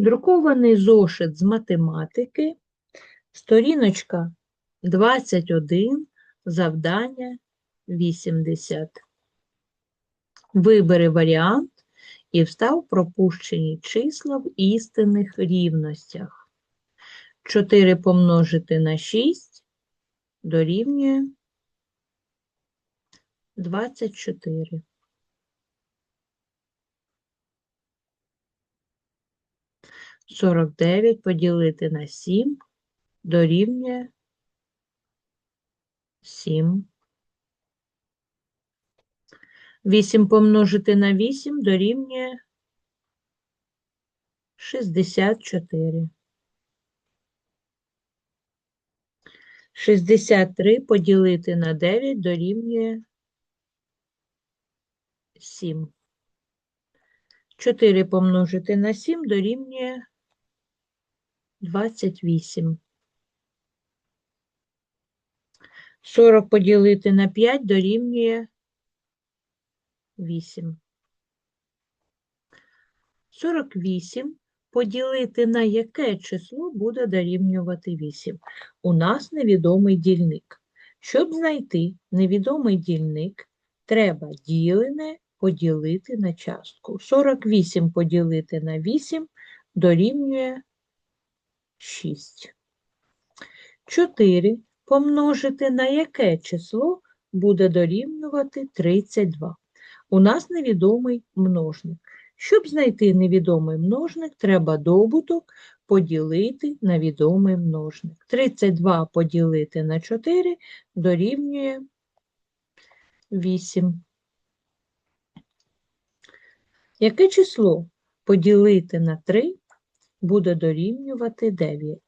Друкований зошит з математики, сторіночка 21, завдання 80. Вибери варіант і встав пропущені числа в істинних рівностях. 4 помножити на 6 дорівнює 24. Сорок дев'ять поділити на сім дорівнює сім. Вісім помножити на вісім дорівнює шістдесят чотири. Шістдесят три поділити на дев'ять дорівнює сім. Чотири помножити на сім дорівнює 28. 40 поділити на 5 дорівнює 8. 48 поділити на яке число буде дорівнювати 8? У нас невідомий дільник. Щоб знайти невідомий дільник, треба ділене поділити на частку. 48 поділити на 8 дорівнює 6. 4 помножити на яке число буде дорівнювати 32. У нас невідомий множник. Щоб знайти невідомий множник, треба добуток поділити на відомий множник. 32 поділити на 4 дорівнює 8. Яке число поділити на 3 буде дорівнювати 9?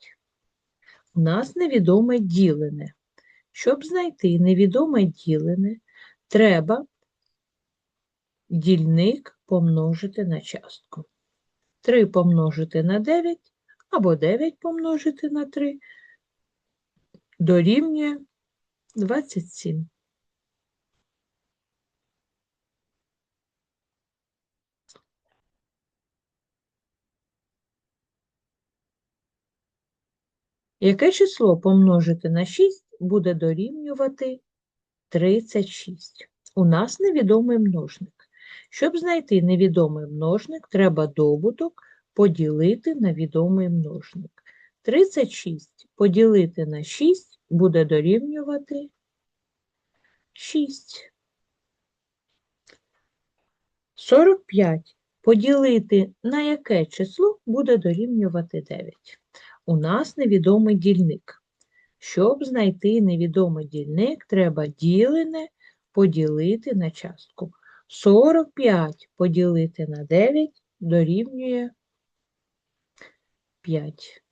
У нас невідоме ділене. Щоб знайти невідоме ділене, треба дільник помножити на частку. 3 помножити на 9 або 9 помножити на 3 дорівнює 27. Яке число помножити на 6 буде дорівнювати 36? У нас невідомий множник. Щоб знайти невідомий множник, треба добуток поділити на відомий множник. 36 поділити на 6 буде дорівнювати 6. 45 поділити на яке число буде дорівнювати 9? У нас невідомий дільник. Щоб знайти невідомий дільник, треба ділене поділити на частку. 45 поділити на 9 дорівнює 5.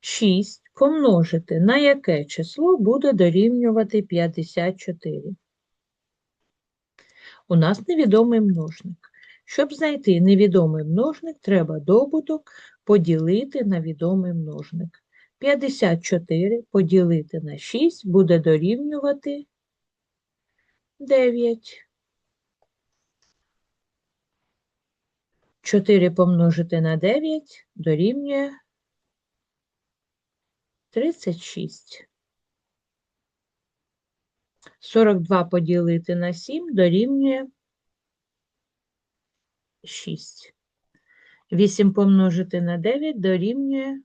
6 помножити на яке число буде дорівнювати 54. У нас невідомий множник. Щоб знайти невідомий множник, треба добуток поділити на відомий множник. 54 поділити на 6 буде дорівнювати 9. 4 помножити на 9 дорівнює 36. 42 поділити на 7 дорівнює 6. 8 помножити на 9 дорівнює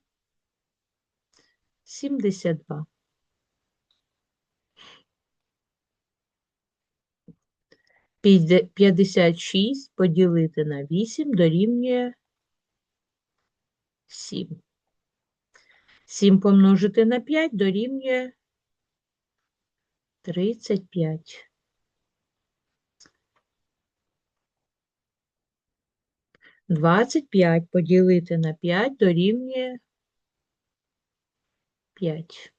72. П'ятде- 56 поділити на 8 дорівнює 7. 7 помножити на 5 дорівнює 35. 25 поділити на 5 дорівнює 5.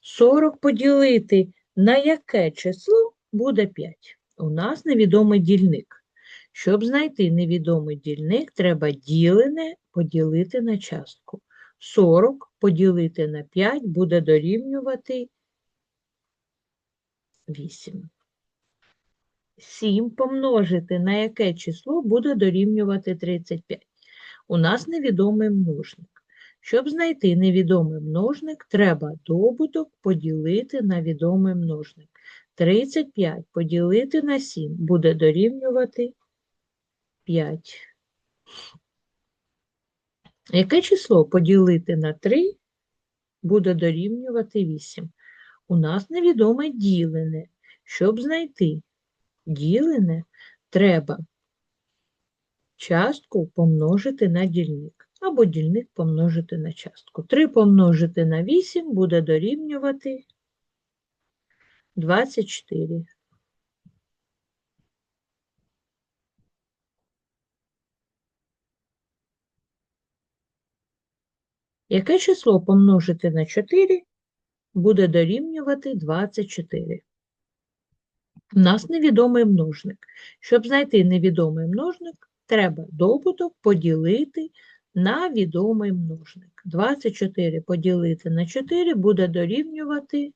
40 поділити на яке число буде 5? У нас невідомий дільник. Щоб знайти невідомий дільник, треба ділене поділити на частку. 40 поділити на 5 буде дорівнювати 8. 7 помножити на яке число буде дорівнювати 35. У нас невідомий множник. Щоб знайти невідомий множник, треба добуток поділити на відомий множник. 35 поділити на 7 буде дорівнювати 5. Яке число поділити на 3 буде дорівнювати 8? У нас невідоме ділене. Щоб знайти ділене, треба частку помножити на дільник, або дільник помножити на частку. 3 помножити на 8 буде дорівнювати 24. Яке число помножити на 4 буде дорівнювати 24? У нас невідомий множник. Щоб знайти невідомий множник, треба добуток поділити на відомий множник. 24 поділити на 4 буде дорівнювати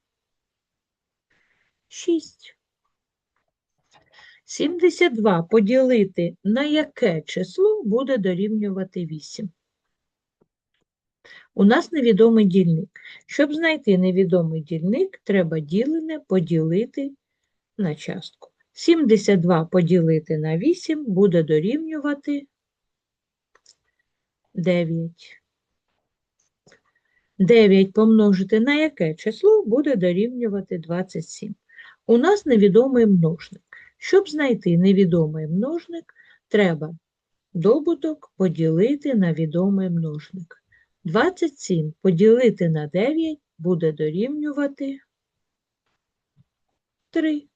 6. 72 поділити на яке число буде дорівнювати 8. У нас невідомий дільник. Щоб знайти невідомий дільник, треба ділене поділити на частку. 72 поділити на 8 буде дорівнювати 9. 9 помножити на яке число буде дорівнювати 27. У нас невідомий множник. Щоб знайти невідомий множник, треба добуток поділити на відомий множник. 27 поділити на 9 буде дорівнювати 3.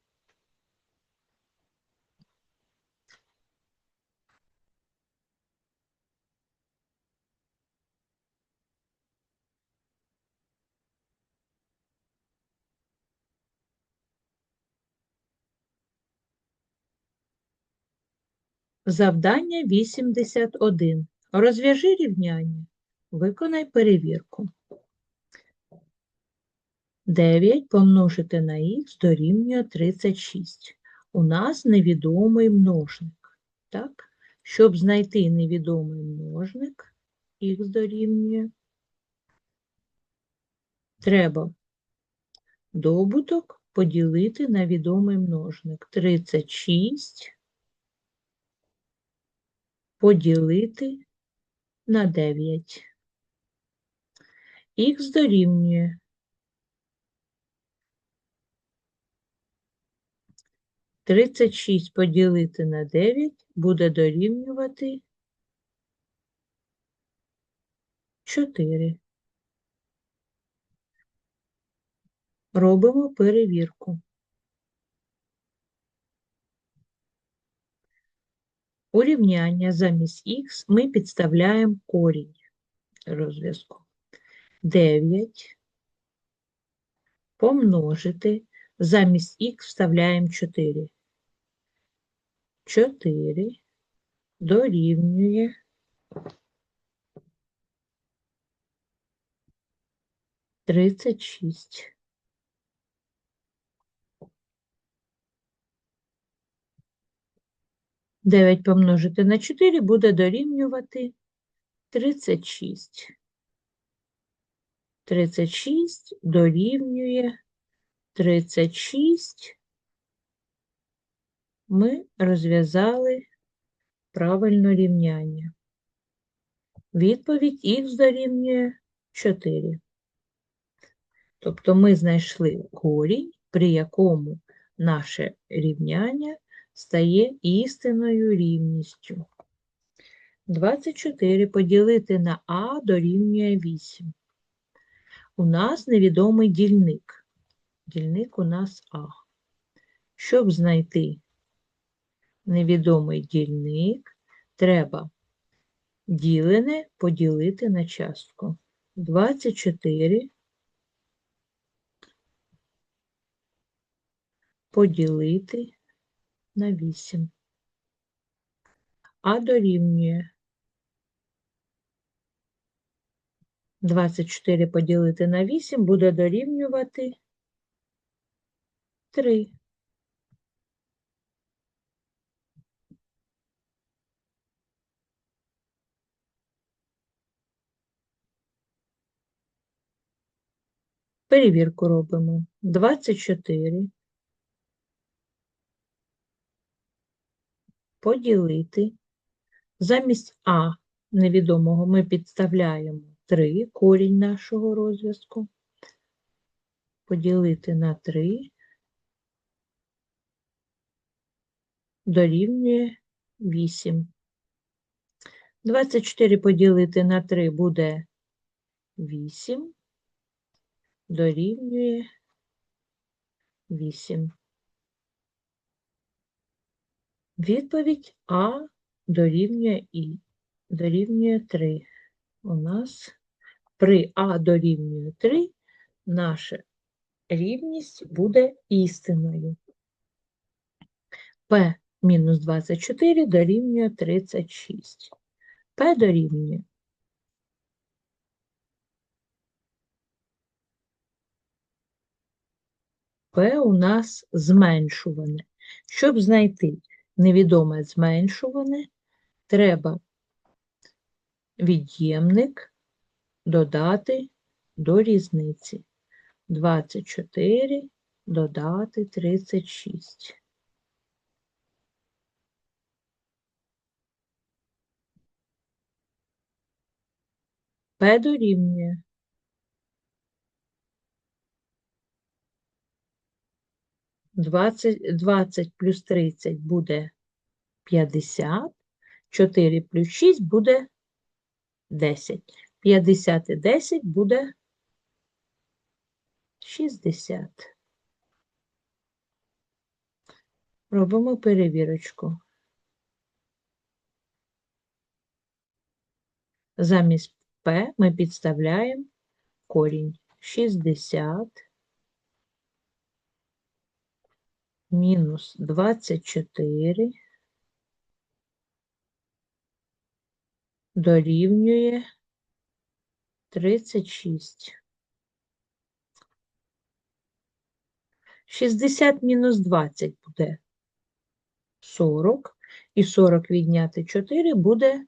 Завдання 81. Розв'яжи рівняння. Виконай перевірку. 9 помножити на х дорівнює 36. У нас невідомий множник. Так? Щоб знайти невідомий множник, х дорівнює, треба добуток поділити на відомий множник. 36 поділити на 9. Х дорівнює 36 поділити на 9 буде дорівнювати 4. Робимо перевірку. У рівняння замість х ми підставляємо корінь розв'язку. 9 помножити, замість х вставляємо 4. 4 дорівнює 36. Дев'ять помножити на 4 буде дорівнювати 36. 36 дорівнює 36. Ми розв'язали правильно рівняння. Відповідь х дорівнює 4. Тобто ми знайшли корінь, при якому наше рівняння стає істинною рівністю. 24 поділити на А дорівнює 8. У нас невідомий дільник. Дільник у нас А. Щоб знайти невідомий дільник, треба ділене поділити на частку. 24 поділити на 8. А дорівнює 24 поділити на 8 буде дорівнювати 3. Перевірку робимо 24 поділити. Замість А невідомого ми підставляємо 3 корінь нашого розв'язку. Поділити на 3 дорівнює 8. 24 поділити на 3 буде 8, дорівнює 8. Відповідь А дорівнює І, дорівнює 3. У нас при А дорівнює 3 наша рівність буде істиною. П мінус 24 дорівнює 36. П дорівнює П у нас зменшуване. Щоб знайти невідоме зменшуване, треба від'ємник додати до різниці. 24 додати 36. П дорівнює 20, 20 плюс 30 буде 50, 4 плюс 6 буде 10. 50 і 10 буде 60. Робимо перевірочку. Замість П ми підставляємо корінь 60 мінус 24 дорівнює 36. 60 мінус 20 буде 40, і 40 відняти 4 буде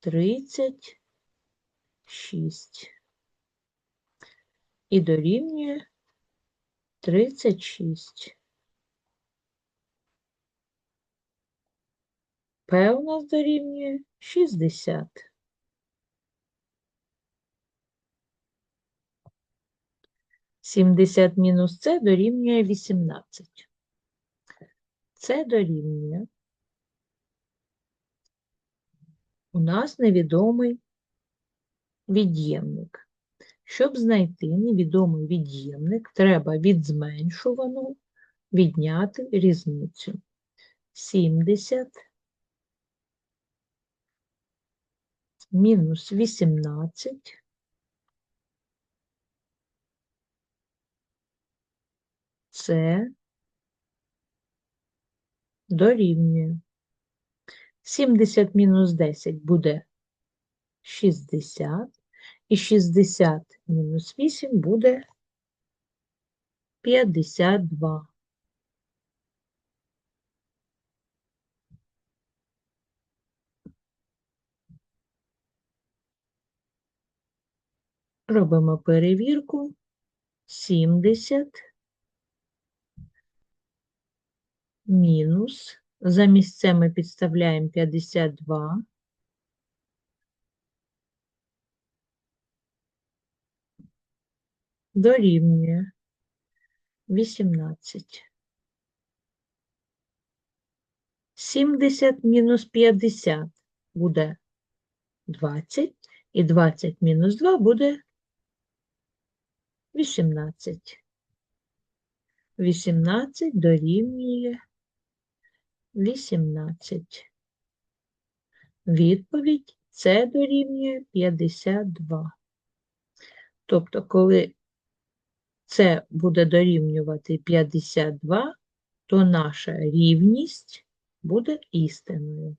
36. І дорівнює 36. П у нас дорівнює 60. Сімдесят мінус С дорівнює 18. Це дорівнює. У нас невідомий від'ємник. Щоб знайти невідомий від'ємник, треба від зменшуваного відняти різницю. 70 мінус 18 це дорівнює. 70 мінус 10 буде 60, і 60 мінус 8 буде 52. Робимо перевірку. 70 мінус. Замість це ми підставляємо 52. Дорівнює 18. 70 мінус 50 буде 20. І 20 мінус 2 буде 18. 18 дорівнює 18. Відповідь це дорівнює 52. Тобто, коли це буде дорівнювати 52, то наша рівність буде істинною.